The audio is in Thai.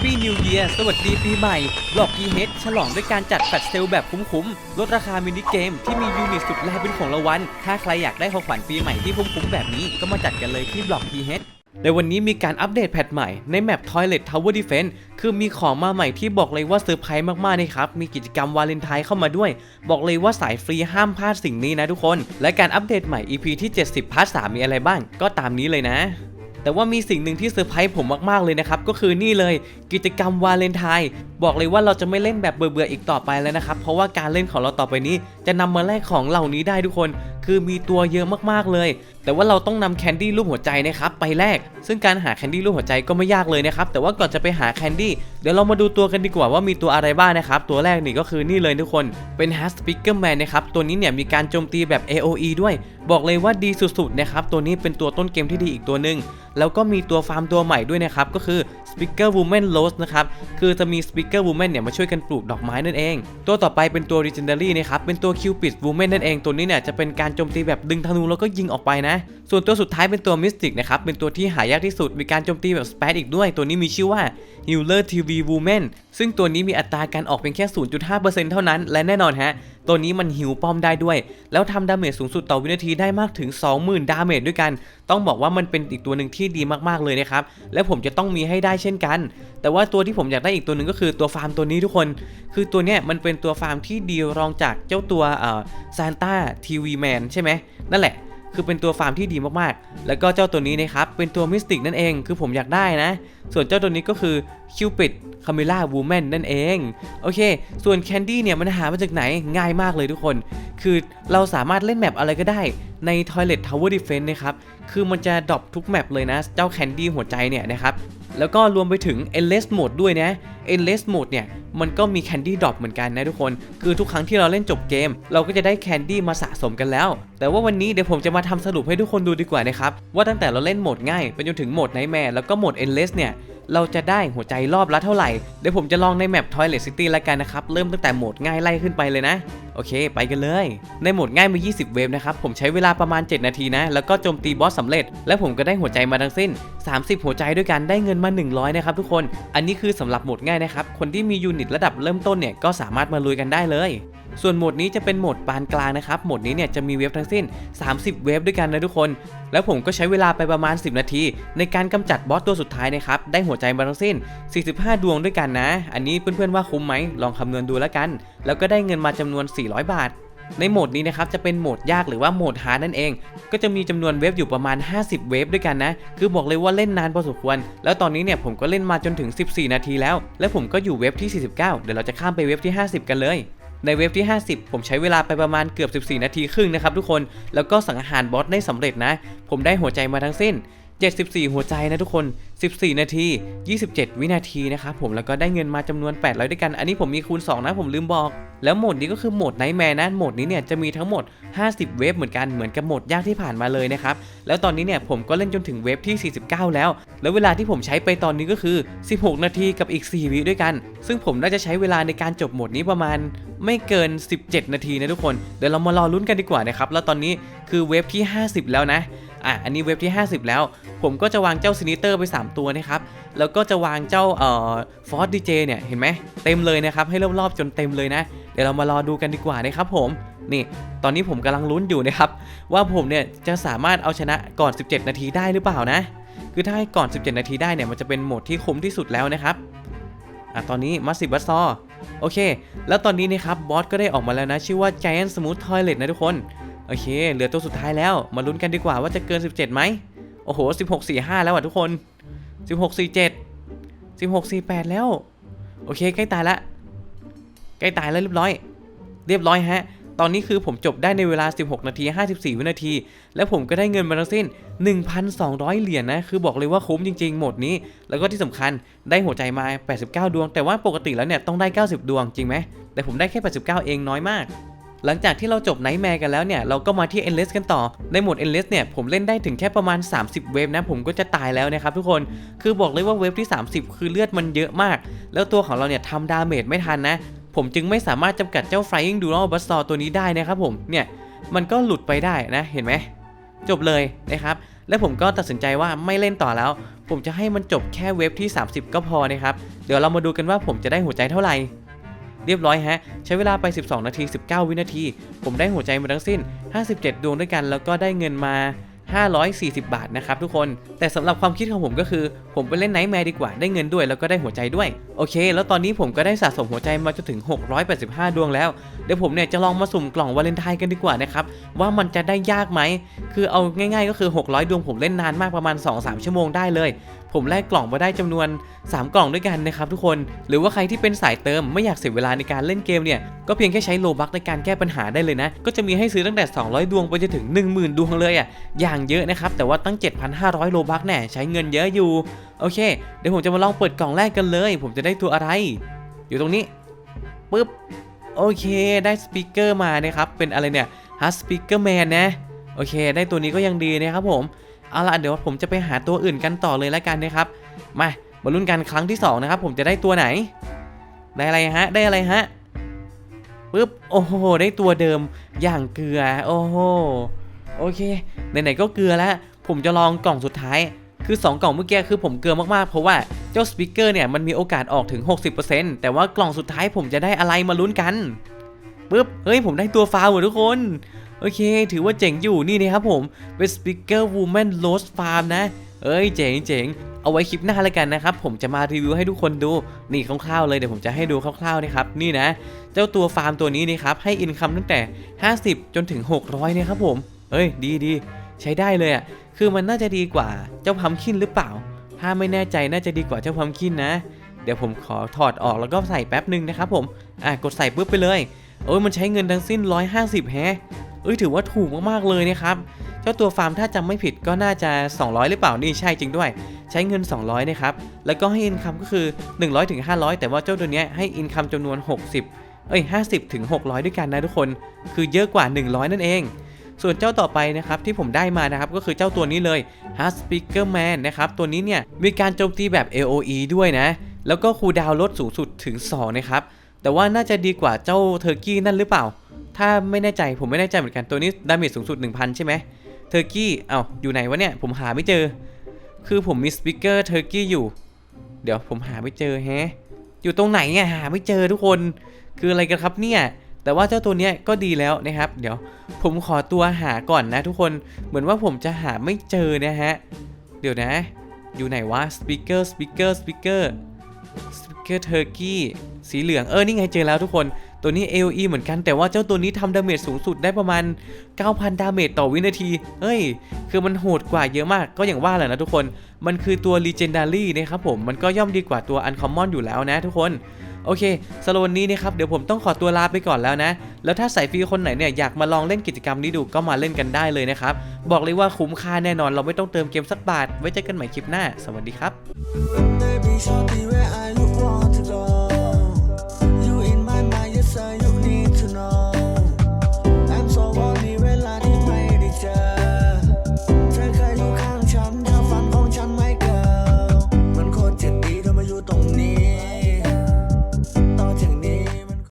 Happy New Year สวัสดีปีใหม่บล็อก PH ฉลองด้วยการจัดแฟลชเซลแบบคุ้มๆ ลดราคามินิเกมที่มียูนิตสุดแรงเป็นของรางวัล ถ้าใครอยากได้ของขวัญปีใหม่ที่คุ้มๆ แบบนี้ก็มาจัดกันเลยที่บล็อก PH ในวันนี้มีการอัปเดตแพทใหม่ในแมป Toilet Tower Defense คือมีของมาใหม่ที่บอกเลยว่าเซอร์ไพรส์มากๆนะครับ มีกิจกรรมวาเลนไทน์เข้ามาด้วย บอกเลยว่าสายฟรีห้ามพลาดสิ่งนี้นะทุกคน และการอัปเดตใหม่ EP ที่ 70พาร์ท3มีอะไรบ้าง ก็ตามนี้เลยนะแต่ว่ามีสิ่งหนึ่งที่เซอร์ไพรส์ผมมาก ๆ เลยนะครับ ก็คือนี่เลย กิจกรรมวาเลนไทน์บอกเลยว่าเราจะไม่เล่นแบบเบื่อๆอีกต่อไปแล้วนะครับ เพราะว่าการเล่นของเราต่อไปนี้ จะนำมาแลกของเหล่านี้ได้ทุกคน คือมีตัวเยอะมากๆเลย แต่ว่าเราต้องนำแคนดี้รูปหัวใจนะครับไปแลกซึ่งการหาแคนดี้รูปหัวใจก็ไม่ยากเลยนะครับแต่ว่าก่อนจะไปหาแคนดี้เดี๋ยวเรามาดูตัวกันดีกว่าว่ามีตัวอะไรบ้างนะครับตัวแรกนี่ก็คือนี่เลยทุกคนเป็น h a s p i c k e r Man นะครับตัวนี้เนี่ยมีการโจมตีแบบ AOE ด้วย บอกเลยว่าดีสุดๆนะครับตัวนี้เป็นตัวต้นเกมที่ดีอีกตัวหนึ่งแล้วก็มีตัวฟาร์มตัวใหม่ด้วยนะครับก็คือ Speaker Woman Rose นะครับ คือจะมี Speaker Woman เนี่ยมาช่วยกันปลูกดอกไม้นั่นเอง ตัวต่อไปเป็นตัว Legendary นะครับ เป็นตัว Cupid Woman นั่นเอง ตัวนี้เนี่ยจะเป็นการโจมตีแบบดึงธนูแล้วก็ยิงออกไปนะ ส่วนตัวสุดท้ายเป็นตัว Mystic นะครับ เป็นตัวที่หายากที่สุด มีการโจมตีแบบ Spat อีกด้วย ตัวนี้มีชื่อว่า Healer TV Woman ซึ่งตัวนี้มีอัตราการออกเพียงแค่ 0.5%เท่านั้น และแน่นอนฮะ ตัวนี้มันหิวป้อมได้ด้วย แล้วทำดาเมจสูงสุดต่อวินาทีได้มากถึง 20,000 ดาเมจด้วยกัน ต้องบอกว่ามันเป็นอีกตัวหนึ่งที่ดีมากๆเลยนะครับ และผมจะต้องมีให้ได้เช่นกัน แต่ว่าตัวที่ผมอยากได้อีกตัวหนึ่งก็คือตัวฟาร์มตัวนี้ทุกคน คือตัวเนี้ยมันเป็นตัวฟาร์มที่ดีรองจากเจ้าตัวเอ่อซานต้าทีวีแมนใช่ไหมนั่นแหละ คือเป็นตัวฟาร์มที่ดีมากๆ แล้วก็เจ้าตัวนี้นะครับ เป็นตัวมิสติกนั่นเอง คือผมอยากได้นะ ส่วนเจ้าตัวนี้ก็คือคิวปิดคาเมล่าวูแมนนั่นเอง โอเค ส่วนแคนดี้เนี่ยมันหามาจากไหนง่ายมากเลยทุกคน คือเราสามารถเล่นแมปอะไรก็ได้ใน Toilet Tower Defense นะครับ คือมันจะดรอปทุกแมปเลยนะ เจ้าแคนดี้หัวใจเนี่ยนะครับ แล้วก็รวมไปถึง Endless Mode ด้วยนะ Endless Mode เนี่ยมันก็มีแคนดี้ดรอปเหมือนกันนะทุกคน คือทุกครั้งที่เราเล่นจบเกม เราก็จะได้แคนดี้มาสะสมกันแล้ว แต่ว่าวันนี้เดี๋ยวผมจะมาทำสรุปให้ทุกคนดูดีกว่านะครับ ว่าตั้งแต่เราเล่นโหมดง่ายไปจนถึงโหมดไนท์แมร์แล้วก็โหมด Endless เนี่ย เราจะได้หัวใจรอบละเท่าไหร่ เดี๋ยวผมจะลองในแมป Toilet City แล้วกันนะครับ เริ่มตั้งแต่โหมดง่ายไล่ขึ้นไปเลยนะ โอเค ไปกันเลย ในโหมดง่ายมา20 เวฟนะครับ ผมใช้เวลาประมาณ 7 นาทีนะ แล้วก็โจมตีบอสสำเร็จ และผมก็ได้หัวใจมาทั้งสิ้น 30 หัวใจด้วยกันได้เงินมา 100 นะครับทุกคน อันนี้คือสำหรับโหมดง่ายนะครับ คนที่มียูนิตระดับเริ่มต้นเนี่ยก็สามารถมาลุยกันได้เลย ส่วนโหมดนี้จะเป็นโหมดปานกลางนะครับโหมดนี้เนี่ยจะมีเวฟทั้งสิ้น 30 เวฟด้วยกันนะทุกคน แล้วผมก็ใช้เวลาไปประมาณ 10 นาที ในการกำจัดบอสตัวสุดท้ายนะครับได้หัวใจมาทั้งสิ้น 45 ดวงด้วยกันนะ อันนี้เพื่อนๆว่าคุ้มไหมลองคำนวณดูแล้วกัน แล้วก็ได้เงินมาจำนวน 400 บาทในโหมดนี้นะครับจะเป็นโหมดยากหรือว่าโหมดฮานั่นเอง ก็จะมีจำนวนเวฟอยู่ประมาณ 50 เวฟด้วยกันนะ คือบอกเลยว่าเล่นนานพอสมควร แล้วตอนนี้เนี่ยผมก็เล่นมาจนถึง 14 นาทีแล้ว และผมก็อยู่เวฟที่ 49 เดี๋ยวเราจะข้ามไปเวฟที่ 50 กันเลย ในเวฟที่ 50 ผมใช้เวลาไปประมาณเกือบ 14 นาทีครึ่งนะครับทุกคน แล้วก็สังหารบอสได้สำเร็จนะ ผมได้หัวใจมาทั้งสิ้น 74 หัวใจนะทุกคน 14 นาที 27 วินาทีนะครับผม แล้วก็ได้เงินมาจำนวน 800 ด้วยกัน อันนี้ผมมีคูณ 2 นะผมลืมบอก แล้วโหมดนี้ก็คือโหมดไนท์แมร์นะ โหมดนี้เนี่ยจะมีทั้งหมด 50 เวฟเหมือนกัน เหมือนกับโหมดยากที่ผ่านมาเลยนะครับ แล้วตอนนี้เนี่ยผมก็เล่นจนถึงเวฟที่ 49 แล้ว แล้วเวลาที่ผมใช้ไปตอนนี้ก็คือ 16 นาทีกับอีก 4 วิด้วยกัน ซึ่งผมน่าจะใช้เวลาในการจบโหมดนี้ประมาณไม่เกิน 17 นาทีนะทุกคน เดี๋ยวเรามารอลุ้นกันดีกว่านะครับ แล้วตอนนี้คือเวฟที่ 50 แล้วนะอะอันนี้เว็บที่ 50 แล้ว ผมก็จะวางเจ้าซินิเตอร์ไป 3 ตัวนะครับ แล้วก็จะวางเจ้าเอ่อฟอสดีเจเนี่ยเห็นไหมเต็มเลยนะครับ ให้รอบๆจนเต็มเลยนะ เดี๋ยวเรามารอดูกันดีกว่านะครับผมนี่ ตอนนี้ผมกำลังลุ้นอยู่นะครับ ว่าผมเนี่ยจะสามารถเอาชนะก่อน 17 นาทีได้หรือเปล่านะ คือถ้าให้ก่อน 17 นาทีได้เนี่ยมันจะเป็นโหมดที่คุ้มที่สุดแล้วนะครับอะตอนนี้มาสิบัสซอ โอเค แล้วตอนนี้นะครับบอสก็ได้ออกมาแล้วนะ ชื่อว่า Giant Smooth Toilet นะทุกคน โอเค เหลือตัวสุดท้ายแล้ว มาลุ้นกันดีกว่าว่าจะเกิน 17ไหมโอ้โห 16 45 แล้วอะทุกคน 16 47 16 48 แล้ว โอเค ใกล้ตายละ ใกล้ตายแล้วเรียบร้อย เรียบร้อยฮะ ตอนนี้คือผมจบได้ในเวลา 16 นาที 54 วินาที แล้วผมก็ได้เงินมาทั้งสิ้น 1,200 เหรียญนะ คือบอกเลยว่าคุ้มจริงๆ หมดนี้ แล้วก็ที่สำคัญได้หัวใจมา 89 ดวง แต่ว่าปกติแล้วเนี่ยต้องได้ 90 ดวงจริงไหม แต่ผมได้แค่ 89 เองน้อยมากหลังจากที่เราจบไนท์แมร์กันแล้วเนี่ย เราก็มาที่ Endless กันต่อ ในโหมด Endless เนี่ย ผมเล่นได้ถึงแค่ประมาณ 30 เวฟนะ ผมก็จะตายแล้วนะครับทุกคนคือบอกเลยว่าเวฟที่ 30 คือเลือดมันเยอะมาก แล้วตัวของเราเนี่ยทำดาเมจไม่ทันนะ ผมจึงไม่สามารถจำกัดเจ้า Flying Dual b u s t o r ตัวนี้ได้นะครับผมเนี่ยมันก็หลุดไปได้นะเห็นไหมจบเลยนะครับ และผมก็ตัดสินใจว่าไม่เล่นต่อแล้ว ผมจะให้มันจบแค่เว็บที่ 30 ก็พอนะครับ เดี๋ยวเรามาดูกันว่าผมจะได้หัวใจเท่าไหร่ เรียบร้อยฮะ ใช้เวลาไป 12 นาที 19 วินาที ผมได้หัวใจมาทั้งสิ้น 57 ดวงด้วยกัน แล้วก็ได้เงินมา 540 บาทนะครับทุกคน แต่สำหรับความคิดของผมก็คือ ผมไปเล่นไนท์แมร์ดีกว่าได้เงินด้วยแล้วก็ได้หัวใจด้วย โอเค แล้วตอนนี้ผมก็ได้สะสมหัวใจมาจนถึง 685 ดวงแล้ว เดี๋ยวผมเนี่ยจะลองมาสุ่มกล่องวาเลนไทน์กันดีกว่านะครับ ว่ามันจะได้ยากไหม คือเอาง่ายๆ ก็คือ 600 ดวงผมเล่นนานมากประมาณ 2-3 ชั่วโมงได้เลยผมแลกกล่องมาได้จำนวน 3 กล่องด้วยกันนะครับทุกคน หรือว่าใครที่เป็นสายเติมไม่อยากเสียเวลาในการเล่นเกมเนี่ยก็เพียงแค่ใช้โลบักในการแก้ปัญหาได้เลยนะ ก็จะมีให้ซื้อตั้งแต่ 200 ดวงไปจนถึง 10,000 ดวงเลยอะอย่างเยอะนะครับแต่ว่าตั้ง 7,500 โลบักแน่ใช้เงินเยอะอยู่โอเค เดี๋ยวผมจะมาลองเปิดกล่องแรกกันเลย ผมจะได้ตัวอะไร อยู่ตรงนี้ปึ๊บโอเค ได้สปีกเกอร์มานะครับเป็นอะไรเนี่ยฮัสสปีกเกอร์แมนนะโอเค ได้ตัวนี้ก็ยังดีนะครับผม เอาล่ะเดี๋ยวผมจะไปหาตัวอื่นกันต่อเลยแล้วกันนะครับ มามาลุ้นกันครั้งที่สองนะครับผมจะได้ตัวไหน ได้อะไรฮะ ได้อะไรฮะปึ๊บโอ้โหได้ตัวเดิมอย่างเกลือโอ้โหโอเคไหนๆก็เกลือแล้ว ผมจะลองกล่องสุดท้าย คือ 2 กล่องเมื่อกี้คือผมเกลือมากๆเพราะว่าเจ้าสปีกเกอร์เนี่ยมันมีโอกาสออกถึง 60%แต่ว่ากล่องสุดท้ายผมจะได้อะไรมาลุ้นกันปึ๊บเฮ้ยผมได้ตัวฟาวเหรอทุกคน โอเค ถือว่าเจ๋งอยู่นี่นะครับผมเป็นสปีกเกอร์วูแมนโรสฟาร์มนะ เอ้ยเจ๋งเจ๋งเอาไว้คลิปหน้าแล้วกันนะครับ ผมจะมารีวิวให้ทุกคนดู นี่คร่าวๆเลยเดี๋ยวผมจะให้ดูคร่าวๆนะครับ นี่นะ เจ้าตัวฟาร์มตัวนี้นะครับ ให้อินคัมตั้งแต่ 50 จนถึง 600เนี่ยครับผม เอ้ย ดีดีใช้ได้เลยอะ คือมันน่าจะดีกว่าเจ้าพัมคินหรือเปล่า ถ้าไม่แน่ใจน่าจะดีกว่าเจ้าพัมคินนะ เดี๋ยวผมขอถอดออกแล้วก็ใส่แป๊บหนึ่งนะครับผม อะกดใส่ปุ๊บไปเลยเอ้ยมันใช้เงินทั้งสิ้น 150แฮะ อ้ยถือว่าถูกมากๆเลยนะครับ เจ้าตัวฟาร์มถ้าจำไม่ผิดก็น่าจะ 200 หรือเปล่านี่ใช่จริงด้วย ใช้เงิน 200 นะครับ แล้วก็ให้อินคัมก็คือ 100ถึง500 แต่ว่าเจ้าตัวนี้ให้อินคัมจำนวน 60 เอ้ย 50ถึง600 ด้วยกันนะทุกคน คือเยอะกว่า 100 นั่นเอง ส่วนเจ้าต่อไปนะครับที่ผมได้มานะครับก็คือเจ้าตัวนี้เลย h a s Speaker Man นะครับตัวนี้เนี่ยมีการโจมตีแบบ AOE ด้วยนะ แล้วก็คูลดาวน์ลดสูงสุดถึง2นะครับแต่ว่าน่าจะดีกว่าเจ้าเทอร์กี้นั่นหรือเปล่า ถ้าไม่แน่ใจผมไม่แน่ใจเหมือนกันตัวนี้ดาเมจสูงสุด 1,000 ใช่ไหมเทอร์กี้เอ้าอยู่ไหนวะเนี่ย ผมหาไม่เจอ คือผมมีสปีกเกอร์เทอร์กี้อยู่ เดี๋ยวผมหาไม่เจอแฮะ อยู่ตรงไหนเนี่ยหาไม่เจอทุกคน คืออะไรกันครับเนี่ย แต่ว่าเจ้าตัวเนี้ยก็ดีแล้วนะครับ เดี๋ยวผมขอตัวหาก่อนนะทุกคน เหมือนว่าผมจะหาไม่เจอนะฮะ เดี๋ยวนะ อยู่ไหนวะสปีกเกอร์สปีกเกอร์สปีกเกอร์สปีกเกอร์เทอร์กี้สีเหลือง เออ นี่ไงเจอแล้วทุกคน ตัวนี้ AOE เหมือนกันแต่ว่าเจ้าตัวนี้ทำดาเมจสูงสุดได้ประมาณ 9,000 ดาเมจต่อวินาที เฮ้ย คือมันโหดกว่าเยอะมากก็อย่างว่าแหละนะทุกคน มันคือตัว Legendary นะครับผม มันก็ย่อมดีกว่าตัว Uncommon อยู่แล้วนะทุกคนโอเคสำหรับวันนี้นะครับ เดี๋ยวผมต้องขอตัวลาไปก่อนแล้วนะ แล้วถ้าสายฟรีคนไหนเนี่ยอยากมาลองเล่นกิจกรรมนี้ดูก็มาเล่นกันได้เลยนะครับ บอกเลยว่าคุ้มค่าแน่นอนเราไม่ต้องเติมเกมสักบาท ไว้เจอกันใหม่คลิปหน้า สวัสดีครับ